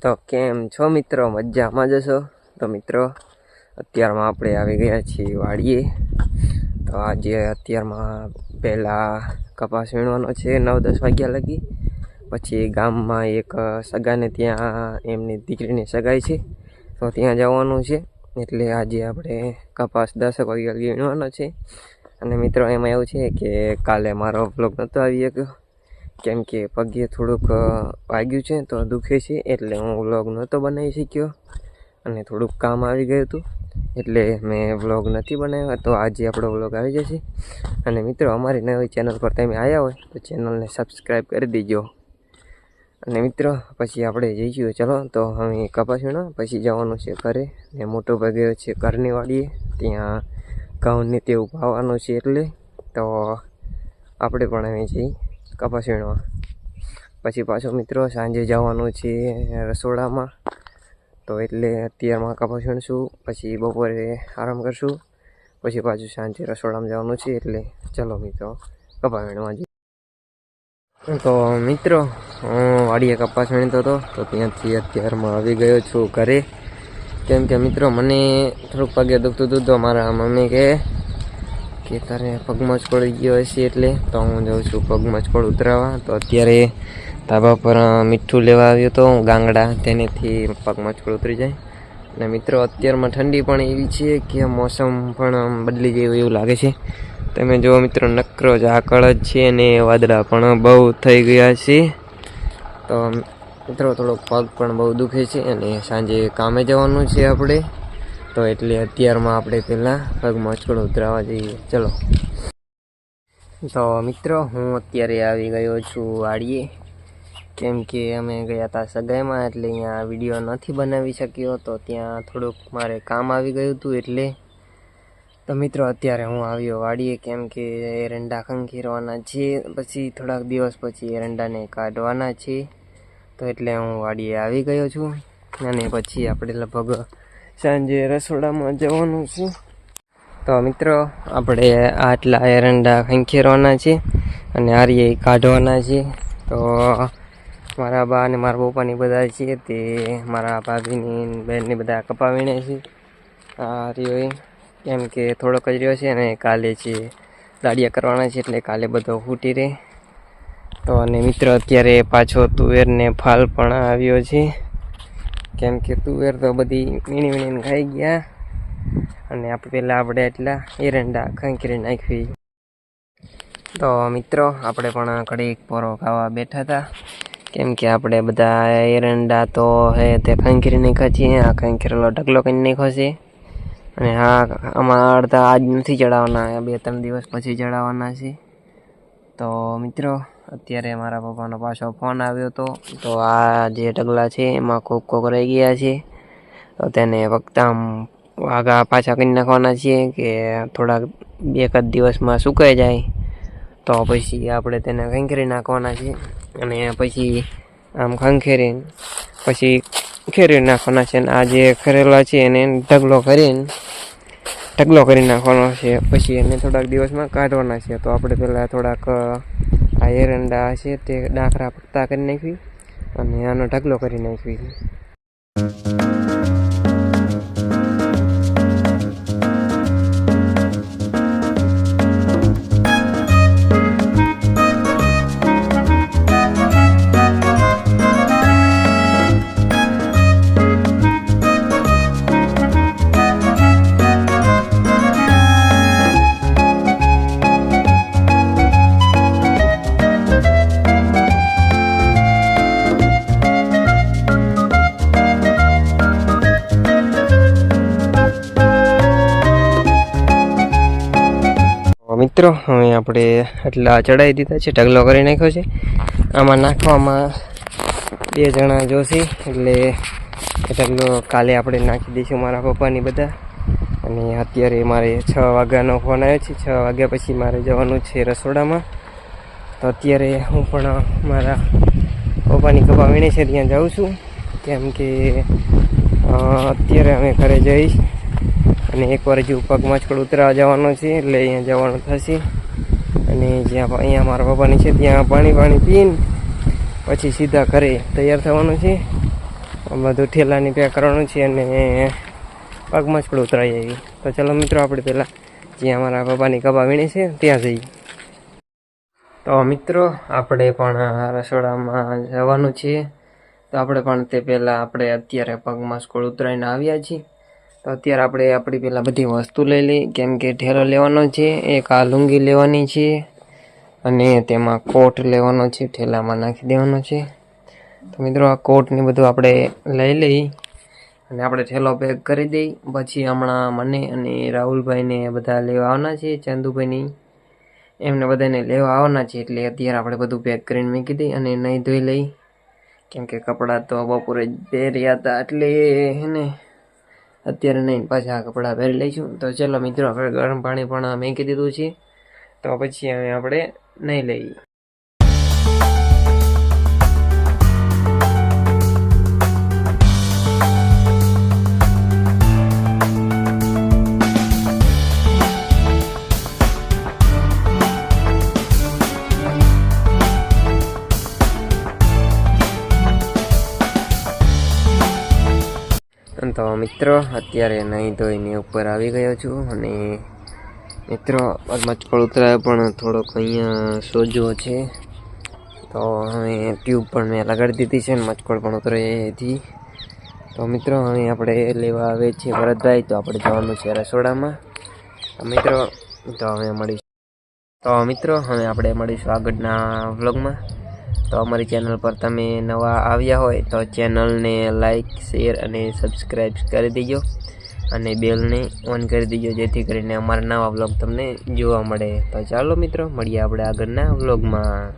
તો કેમ છો મિત્રો? મજામાં જશો તો મિત્રો, અત્યારમાં આપણે આવી ગયા છીએ વાડીએ. તો આજે અત્યારમાં પહેલાં કપાસ વીણવાનો છે નવ દસ વાગ્યા લગી. પછી ગામમાં એક સગાને ત્યાં એમની દીકરીની સગાઈ છે. તો ત્યાં જવાનું છે. એટલે આજે આપણે કપાસ દસ વાગ્યા લગી વીણવાનો છે. અને મિત્રો, એમાં એવું છે કે કાલે મારો બ્લોગ નહોતો આવી શક્યો. કેમ કે પગે થોડુંક વાગ્યું છે તો દુખે છે, એટલે હું વ્લોગ નહોતો બનાવી શક્યો. અને થોડુંક કામ આવી ગયું હતું, એટલે મેં વ્લોગ નથી બનાવ્યો, તો આજે આપણો વ્લોગ આવી જશે. અને મિત્રો, અમારી નવી ચેનલ પર તમે આવ્યા હોય, તો ચેનલને સબસ્ક્રાઈબ કરી દેજો. અને મિત્રો, પછી આપણે જઈશું. ચલો, તો હવે કપાસીણા પછી જવાનું છે ઘરે. ને મોટો ભાગે છે ઘરની વાડીએ, ત્યાં ઘઉંને તેવું પાવાનું છે એટલે. તો આપણે પણ હવે જઈ કપાસ વીણવા પછી પાછો મિત્રો સાંજે જવાનું છે રસોડામાં. તો એટલે અત્યારમાં કપાસ વીણશું પછી બપોરે આરામ કરશું, પછી પાછું સાંજે રસોડામાં જવાનું છે એટલે ચલો મિત્રો કપાસ વીણવા જઈએ. તો મિત્રો, હું વાડીએ કપાસ વીણતો હતો, તો ત્યાંથી અત્યારમાં આવી ગયો છું ઘરે. કેમ કે મિત્રો, મને થોડુંક પગે દુખતું હતું, તો મારા મમ્મી કે તારે પગમાં જ ગયો હશે એટલે તો હું જાઉં છું પગમાં જ ઉતરાવા. તો અત્યારે ધાબા પર મીઠું લેવા આવ્યો હતો ગાંગડા, તેનેથી પગમાં જ ઉતરી જાય. અને મિત્રો, અત્યારમાં ઠંડી પણ એવી છે કે મોસમ પણ બદલી જાય એવું લાગે છે. તમે જુઓ મિત્રો, નકરો ઝાકળ જ છે અને વાદળા પણ બહુ થઈ ગયા છે. તો, મિત્રો, થોડોક પગ પણ બહુ દુખે છે અને સાંજે કામે જવાનું છે આપણે. તો એટલે અત્યારમાં આપણે પહેલાં પગમાં અચકડો ઉતરાવા જઈએ. ચલો. તો મિત્રો, હું અત્યારે આવી ગયો છું વાડીએ કેમ કે અમે ગયા હતા સગાઈમાં, એટલે અહીંયા વીડિયો નથી બનાવી શક્યો, તો ત્યાં થોડુંક મારે કામ આવી ગયું હતું એટલે. તો મિત્રો, અત્યારે હું આવ્યો વાડીએ, કેમ કે એરંડા ખંખેરવાના છે. પછી થોડાક દિવસ પછી એરંડાને કાઢવાના છે. તો એટલે હું વાડીએ આવી ગયો છું. અને પછી આપણે લગભગ સાંજે રસોડામાં જવાનું છે. તો મિત્રો, આપણે આટલા એરંડા ખંખેરવાના છે અને આરીએ કાઢવાના છે. તો મારા બા અને મારા પપ્પાની બધા છે તે મારા ભાભીની બહેનની બધા કપાવીને છે. આ કેમ કે થોડોક જ રહ્યો છે અને કાલે છે દાડિયા કરવાના છે એટલે કાલે બધો ફૂટી રહે. તો અને મિત્રો, અત્યારે પાછો તુવેરને ફાલ પણ આવ્યો છે. કેમ કે તુવેર તો બધી મીણી મીણીને ખાઈ ગયા. અને આપણે પહેલાં આપણે એટલા એરંડા ખંખેરી નાખવી. તો મિત્રો, આપણે પણ કડીક પોરો ખાવા બેઠા હતા. કેમ કે આપણે બધા એરંડા તો હે તે ખંખેરી નાખ્યા છીએ, આ ખંખેરેલો ઢગલો કરી નાખ્યો છે. અને હા, આમાં અડધા આજ નથી ચડાવવાના બે ત્રણ દિવસ પછી ચડાવવાના છે. તો મિત્રો અત્યારે મારા પપ્પાનો પાછો ફોન આવ્યો હતો તો આ જે ઢગલા છે એમાં કોક કોક રહી ગયા છે. તો તેને ફક્ત આમ વાઘા પાછા કરી નાખવાના છીએ કે થોડાક બે એક જ દિવસમાં સુકાઈ જાય. તો પછી આપણે તેને ખંખેરી નાખવાના છે અને પછી આમ ખંખેરીને પછી ખેરી નાખવાના છે આ જે ખરેલા છે એને ઢગલો કરીને ઢગલો કરી નાખવાનો છે. પછી એને થોડાક દિવસમાં કાઢવાના છે. તો આપણે પહેલાં થોડાક આ એરંડા છે તે ડાખરા પત્તા કરી નાખવી. અને આનો ઢગલો કરી નાખવી. મિત્રો, હવે આપણે એટલા ચડાવી દીધા છે, ઢગલો કરી નાખ્યો છે. આમાં નાખવામાં બે જણા જોશે, એટલે ઢગલો કાલે આપણે નાખી દઈશું મારા પપ્પાની બધા. અને અત્યારે મારે છ વાગ્યાનો ફોન આવ્યો છે, છ વાગ્યા પછી મારે જવાનું છે રસોડામાં. તો અત્યારે હું પણ મારા પપ્પાની કપા વીણે છે, ત્યાં જાઉં છું. કેમ કે અત્યારે અમે ઘરે જઈશ. અને એકવાર હજુ પગમાં જ ઉતરવા જવાનો છે, એટલે અહીંયા જવાનું થશે. અને જ્યાં અહીંયા મારા પપ્પાની છે, ત્યાં પાણી પાણી પીને પછી સીધા ઘરે તૈયાર થવાનું છે. બધું ઠેલાની પેક કરવાનું છે અને પગમાં જ ઉતરાઈ આવી. તો ચલો મિત્રો, આપણે પહેલાં જ્યાં મારા પપ્પાની કબા વીણી છે, ત્યાં જઈએ. તો મિત્રો, આપણે પણ રસોડામાં જવાનું છે. તો આપણે પણ તે પહેલાં આપણે અત્યારે પગમાં સ્કૂલ ઉતરાઈને આવ્યા છીએ. તો અત્યારે આપણે આપણી પહેલાં બધી વસ્તુ લઈ લઈ કેમ કે ઠેલો લેવાનો છે, એક આ લુંગી લેવાની છે, અને તેમાં કોટ લેવાનો છે, ઠેલામાં નાખી દેવાનો છે. તો મિત્રો આ કોટને બધું આપણે લઈ લઈ અને આપણે ઠેલો પેક કરી દઈ. પછી હમણાં મને અને રાહુલભાઈને બધા લેવા આવવાના છે ચંદુભાઈની એમને બધાને લેવા આવવાના છે, એટલે અત્યારે આપણે બધું પેક કરીને મૂકી દઈ અને નહીં ધોઈ લઈ. કેમ કે કપડાં તો બપોરે જ પહેર્યા હતા, એટલે એને અત્યારે નહીં, પાછા આ કપડાં પહેરી લઈશું. તો ચલો મિત્રો આપણે ગરમ પાણી પણ મેં દીધું છે. તો પછી હવે આપણે નહીં લઈએ. તો મિત્રો, અત્યારે નહીં ધોઈને ઉપર આવી ગયો છું અને મિત્રો મચકોળ ઉતરાયો પણ થોડોક અહીંયા સોજો છે. તો હવે ટ્યુબ પણ મેં લગાડી દીધી છે ને મચકોળ પણ ઉતરાઈ હતી તો મિત્રો, હવે આપણે લેવા આવે છે ભરતભાઈ, તો આપણે જવાનું છે રસોડામાં. મિત્રો, તો હવે મળીશું. તો મિત્રો, હવે આપણે મળીશું આગળના વ્લોગમાં તો અમારી ચેનલ પર તમે નવા આવ્યા હોય તો ચેનલને લાઇક શેર અને સબસ્ક્રાઈબ કરી દેજો. અને બેલને ઓન કરી દેજો, જેથી કરીને અમારા નવા વ્લોગ તમને જોવા મળે. તો ચાલો મિત્રો, મળીએ આપણે આગળના વ્લોગમાં